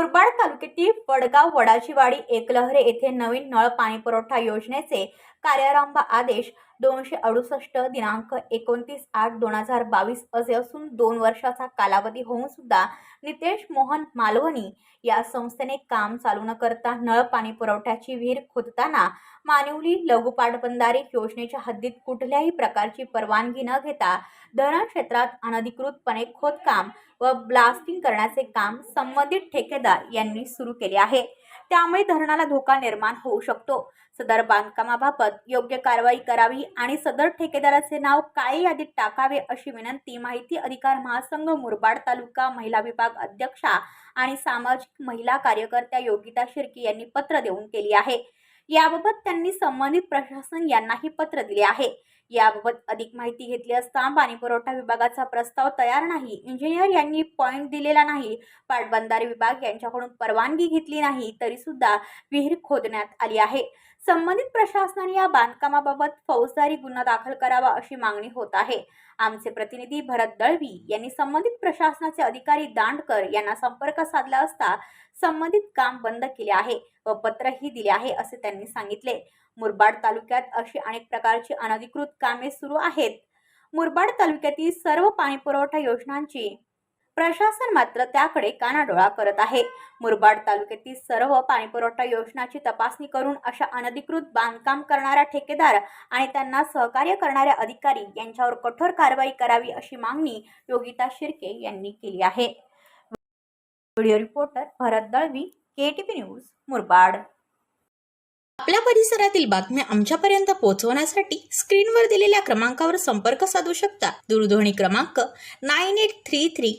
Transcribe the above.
मुरबाड तालुक्यातील वडगाव वडाचीवाडी एकलहरे येथे नवीन नळ पाणी पुरवठा योजनेचे कार्यारंभ आदेश दोनशे अडुसष्ट दिनांक एकोणतीस आठ दोन हजार बावीस असे असून दोन वर्षाचा कालावधी होऊन सुद्धा नितेश मोहन मालवणी या संस्थेने काम चालू न करता नळ पाणी पुरवठ्याची विहीर खोदताना मानिवली लघु पाटबंधारे योजनेच्या हद्दीत कुठल्याही प्रकारची परवानगी न घेता धरण क्षेत्रात अनधिकृतपणे खोदकाम व ब्लास्टिंग करण्याचे काम संबंधित ठेकेदार यांनी सुरू केले आहे. त्यामुळे धरणाला धोका निर्माण होऊ शकतो. सदर बांधकामाबाबत योग्य कारवाई करावी आणि सदर ठेकेदाराचे नाव काळे यादीत टाकावे अशी विनंती माहिती अधिकार महासंघ मुरबाड तालुका महिला विभाग अध्यक्षा आणि सामाजिक महिला कार्यकर्त्या योगिता शिर्के यांनी पत्र देऊन केली आहे. याबाबत त्यांनी संबंधित प्रशासन यांनाही पत्र दिले आहे. याबाबत अधिक माहिती घेतली असता पाणी पुरवठा विभागाचा प्रस्ताव तयार नाही. इंजिनियर यांनी पॉईंट दिलेला नाही. पाटबंधारे विभाग यांच्याकडून परवानगी घेतली नाही. तरी सुद्धा विहीर खोदण्यात आली आहे. संबंधित प्रशासनाने या बांधकामाबाबत फौजदारी गुन्हा दाखल करावा अशी मागणी होत आहे. आमचे प्रतिनिधी भरत दळवी यांनी संबंधित प्रशासनाचे अधिकारी दांडकर यांना संपर्क साधला असता संबंधित काम बंद केले आहे व पत्रही दिले आहे असे त्यांनी सांगितले. मुरबाड तालुक्यात अशी अनेक प्रकारची अनधिकृत कामे सुरू आहेत. मुरबाड तालुक्यातील सर्व पाणीपुरवठा योजनांची प्रशासन मात्र त्याकडे कानाडोळा करत आहे. मुरबाड तालुक्यातील सर्व पाणीपुरवठा योजनाची तपासणी करून अशा अनधिकृत बांधकाम करणाऱ्या ठेकेदार आणि त्यांना सहकार्य करणाऱ्या अधिकारी यांच्यावर कठोर कारवाई करावी अशी मागणी योगिता शिर्के यांनी केली आहे. Video reporter Bharat Dalvi KTP news Murbad. आपल्या परिसरातील बातम्या आमच्यापर्यंत पोहोचवण्यासाठी स्क्रीनवर दिलेल्या क्रमांकावर संपर्क साधू शकता. दूरध्वनी क्रमांक nine eight three three